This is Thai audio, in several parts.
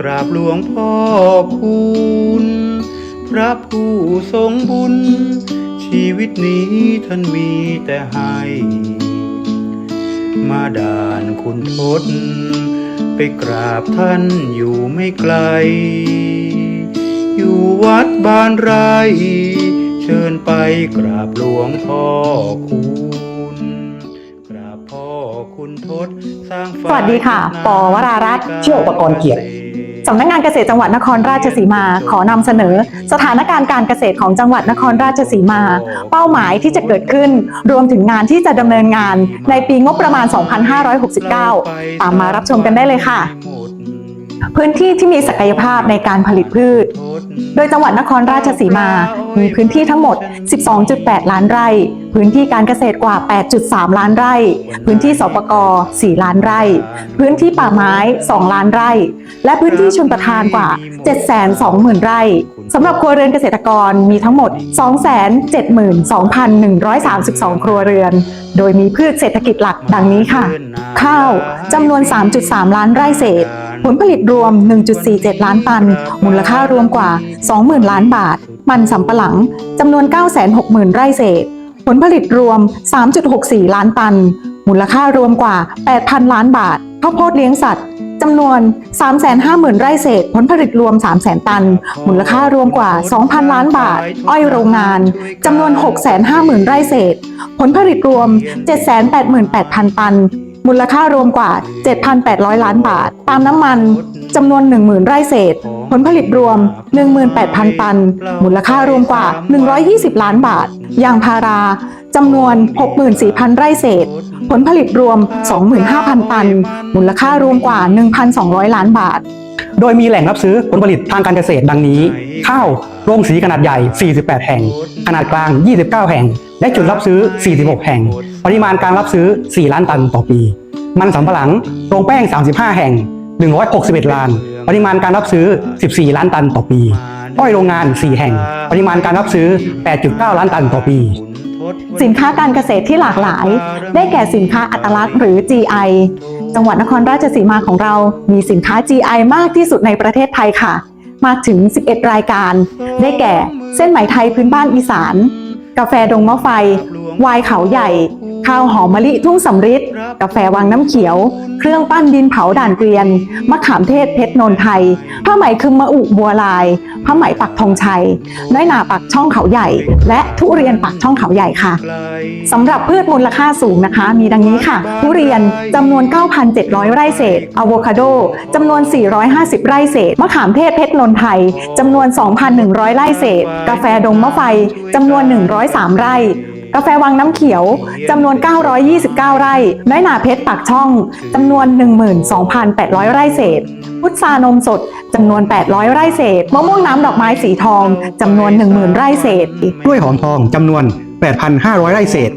กราบหลวงพ่อคุณพระผู้ทรงบุญ ชีวิตนี้ท่านมีแต่ให้ มาด่านคุณทศ ไปกราบท่านอยู่ไม่ไกล อยู่วัดบ้านไร่เชิญไปกราบหลวงพ่อคุณกราบพ่อคุณทศสร้างสวัสดีค่ะปวรารัตน์เชี่ยวอุปกรณ์เกียรติ สำนักงานเกษตรจังหวัดนครราชสีมา ขอนำเสนอ สถานการณ์การเกษตรของจังหวัดนครราชสีมา เป้าหมายที่จะเกิดขึ้น รวมถึงงานที่จะดำเนินงานในปีงบประมาณ 2569 ตามมารับชมกันได้เลยค่ะ พื้นที่ที่มีศักยภาพในการผลิตพืช โดยจังหวัดนครราชสีมามีพื้นที่ทั้งหมด 12.8 ล้านไร่ พื้นที่การเกษตรกว่า 8.3 ล้านไร่ พื้นที่สปก4 ล้านไร่ พื้นที่ป่าไม้ 2 ล้านไร่ และพื้นที่ชนประทานกว่า 720,000 ไร่สำหรับครัวเรือนเกษตรกรมีทั้งหมด 272,132 ครัวเรือน โดยมีพืชเศรษฐกิจหลักดังนี้ค่ะ ข้าวจำนวน 3.3 ล้านไร่เศษ ผลผลิตรวม 1.47 ล้านตัน มูลค่ารวมกว่า 20,000 ล้านบาท มันสำปะหลังจำนวน 960,000 ไร่เศษ ผลผลิตรวม 3.64 ล้านตัน มูลค่ารวมกว่า 8,000 ล้านบาท ข้าวโพดเลี้ยงสัตว์จำนวน 350,000 ไร่เศษ ผลผลิตรวม 300,000 ตัน มูลค่ารวมกว่า 2,000 ล้านบาท อ้อยโรงงานจำนวน 650,000 ไร่เศษ ผลผลิตรวม 788,000 ตัน มูลค่ารวมกว่า 7,800 ล้านบาท ตามน้ำมันจำนวน 10,000 ไร่เศษ ผลผลิตรวม 18,000 ตัน มูลค่ารวมกว่า 120 ล้านบาท ยางพาราจำนวน 64,000 ไร่เศษ ผลผลิตรวม 25,000 ตัน มูลค่ารวมกว่า 1,200 ล้านบาท โดยมีแหล่งรับซื้อผลผลิตทางการเกษตรดังนี้ ข้าวโรงสีขนาดใหญ่ 48 แห่ง ขนาดกลาง 29 แห่ง และจุดรับซื้อ 46 แห่ง ปริมาณการรับซื้อ 4 ล้านตันต่อปี มันสำปะหลัง โรงแป้ง 35 แห่ง 161 ล้าน ปริมาณการรับซื้อ 14 ล้านตันต่อปีอ้อยโรงงาน 4 แห่ง ปริมาณการรับซื้อ 8.9 ล้านตันต่อปี สินค้าการเกษตรที่หลากหลาย ได้แก่สินค้าอัตลักษณ์หรือ GI จังหวัดนครราชสีมาของเรา มีสินค้า GI มากที่สุดในประเทศไทยค่ะ มากถึง 11 รายการ ได้แก่ เส้นไหมไทยพื้นบ้านอีสาน กาแฟดงมะไฟ วายเขาใหญ่ ข้าวหอมมะลิทุ่งสำริดกาแฟวังน้ำเขียว เครื่องปั้นดินเผาด่านเกวียน มะขามเทศเพชรนนไทย ผ้าไหมคึมมะอุบัวลาย ผ้าไหมปักธงชัย น้อยหนาปักช่องเขาใหญ่ และทุเรียนปักช่องเขาใหญ่ค่ะสำหรับพืชมูลค่าสูงนะคะ มีดังนี้ค่ะ ทุเรียนจำนวน 9,700 ไร่เศษอะโวคาโดจำนวน 450 ไร่เศษ มะขามเทศเพชรนนไทยจำนวน 2,100 ไร่เศษ กาแฟดงมะไฟจำนวน 103 ไร่ กาแฟวังน้ำเขียวจำนวน 929 ไร่น้อยหนาเพชรปากช่องจำนวน 12,800 ไร่เศษ พุทรานมสดจำนวน 800 ไร่เศษ มะม่วงน้ำดอกไม้สีทองจำนวน 10,000 ไร่เศษ กล้วยหอมทองจำนวน 8,500 ไร่เศษ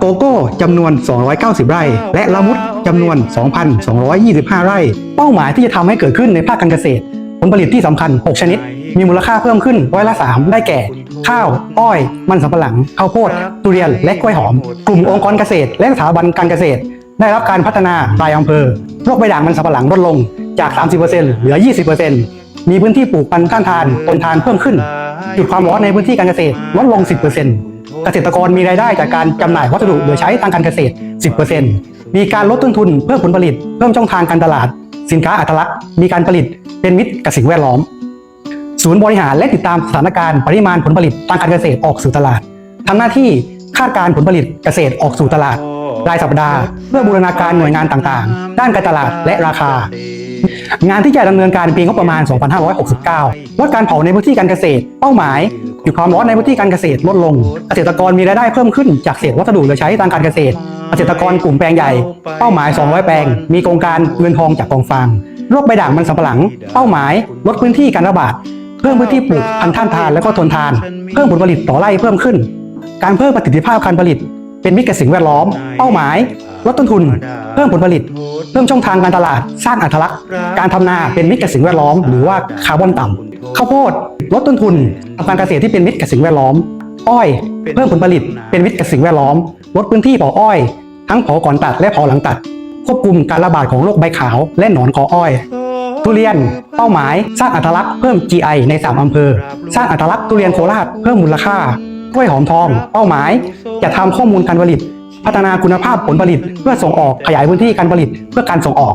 โกโก้จำนวน 290 ไร่ และละมุดจำนวน 2,225 ไร่ เป้าหมายที่จะทำให้เกิดขึ้นในภาคการเกษตร ผลผลิตที่สำคัญ 6 ชนิด มีมูลค่าเพิ่มขึ้นร้อยละ 3 ได้แก่ ข้าว อ้อย มันสำปะหลัง ข้าวโพด ทุเรียน และกล้วยหอม กลุ่มองค์กรเกษตร และสถาบันการเกษตร ได้รับการพัฒนารายอำเภอ โรคใบด่างมันสำปะหลังลดลงจาก 30%เหลือ 20%มีพื้นที่ปลูกพันธุ์ต้านทานทนทานเพิ่มขึ้น จุดความร้อนในพื้นที่การเกษตรลดลง 10%เกษตรกรมีรายได้จากการจำหน่ายวัสดุเหลือใช้ทางการเกษตร 10%มีการลดต้นทุนเพิ่มผลผลิต เพิ่มช่องทางการตลาด สินค้าอัตลักษณ์ มีการผลิตเป็นมิตรกับสิ่งแวดล้อม ศูนย์บริหารและติดตามสถานการณ์ปริมาณผลผลิตทางการเกษตรออกสู่ตลาดทำหน้าที่คาดการผลผลิตเกษตรออกสู่ตลาดรายสัปดาห์เพื่อบูรณาการหน่วยงานต่างๆ ด้านการตลาดและราคา งานที่จะดำเนินการปีงบประมาณ 2569 ลดการเผาในพื้นที่การเกษตร เป้าหมายหยุดความร้อนในพื้นที่การเกษตรลดลง เกษตรกรมีรายได้เพิ่มขึ้นจากเศษวัสดุเหลือใช้ทางการเกษตร เกษตรกรกลุ่มแปลงใหญ่ เป้าหมาย 200 แปลง มีโครงการเงินทองจากกองฟางโรคใบด่างมันสำปะหลัง เป้าหมาย ลดพื้นที่การระบาด เพิ่มพื้นที่ปลูกพันท่านทานและก็ทนทาน เพิ่มผลผลิตต่อไร่เพิ่มขึ้น การเพิ่มประสิทธิภาพการผลิต เป็นมิตรกับสิ่งแวดล้อม เป้าหมาย ลดต้นทุน เพิ่มผลผลิต เพิ่มช่องทางการตลาด สร้างอัตลักษณ์ การทำนาเป็นมิตรกับสิ่งแวดล้อม หรือว่าคาร์บอนต่ำข้าวโพด ลดต้นทุนทำการเกษตรที่เป็นมิตรกับสิ่งแวดล้อม อ้อย เพิ่มผลผลิต เป็นมิตรกับสิ่งแวดล้อม ลดพื้นที่เผาอ้อย ทั้งเผาก่อนตัดและเผาหลังตัด ควบคุมการระบาดของโรคใบขาวและหนอนคออ้อย ทุเรียน เป้าหมาย สร้างอัตลักษณ์เพิ่ม GI ใน 3 อำเภอ สร้างอัตลักษณ์ทุเรียนโคราชเพิ่มมูลค่ากล้วยหอมทอง เป้าหมายจะทำข้อมูลการผลิต พัฒนาคุณภาพผลผลิตเพื่อส่งออกขยายพื้นที่การผลิตเพื่อการส่งออก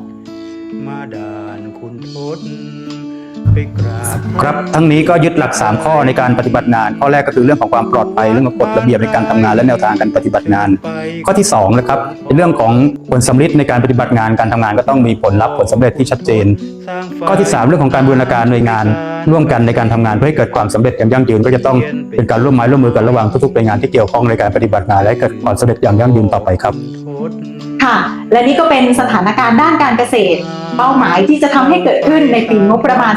ครับทั้งนี้ก็ยึดหลัก 3 ข้อในการปฏิบัติงาน ข้อแรกก็คือเรื่องของความปลอดภัยเรื่องของกฎระเบียบในการทำงานและแนวทางการปฏิบัติงาน ข้อที่2นะครับในเรื่องของผลสำลิดในการปฏิบัติงานการทำงานก็ต้องมีผลลัพธ์ผลสำเร็จที่ชัดเจน ข้อที่ 3 เรื่องของการบูรณาการหน่วยงานร่วมกันในการทำงานเพื่อให้เกิดความสำเร็จอย่างยั่งยืนก็จะต้องเป็นการร่วมไม้ร่วมมือกันระหว่างทุกๆหน่วยงานที่เกี่ยวข้องในการปฏิบัติงานและเกิดความสำเร็จอย่างยั่งยืนต่อไปครับ ค่ะ และนี่ก็เป็นสถานการณ์ด้านการเกษตร เป้าหมายที่จะทำให้เกิดขึ้นในปีงบประมาณ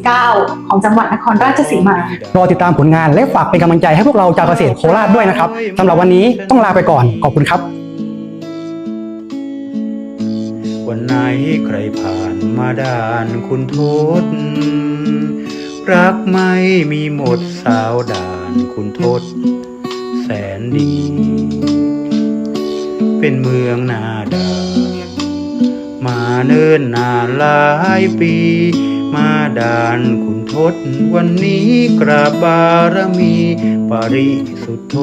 2569 ของจังหวัดนครราชสีมารอติดตามผลงานและฝากเป็นกำลังใจให้พวกเราชาวเกษตรโคราชด้วยนะครับสำหรับวันนี้ต้องลาไปก่อนขอบคุณครับ วันไหนใครผ่านมาด่านคุณทศรักไม่มีหมดสาวด่านคุณทศแสนดี เป็นเมืองนาดา มาเนิ่นนานหลายปี มาดานคุณทศวันนี้กราบบารมี ปริสุทธโธ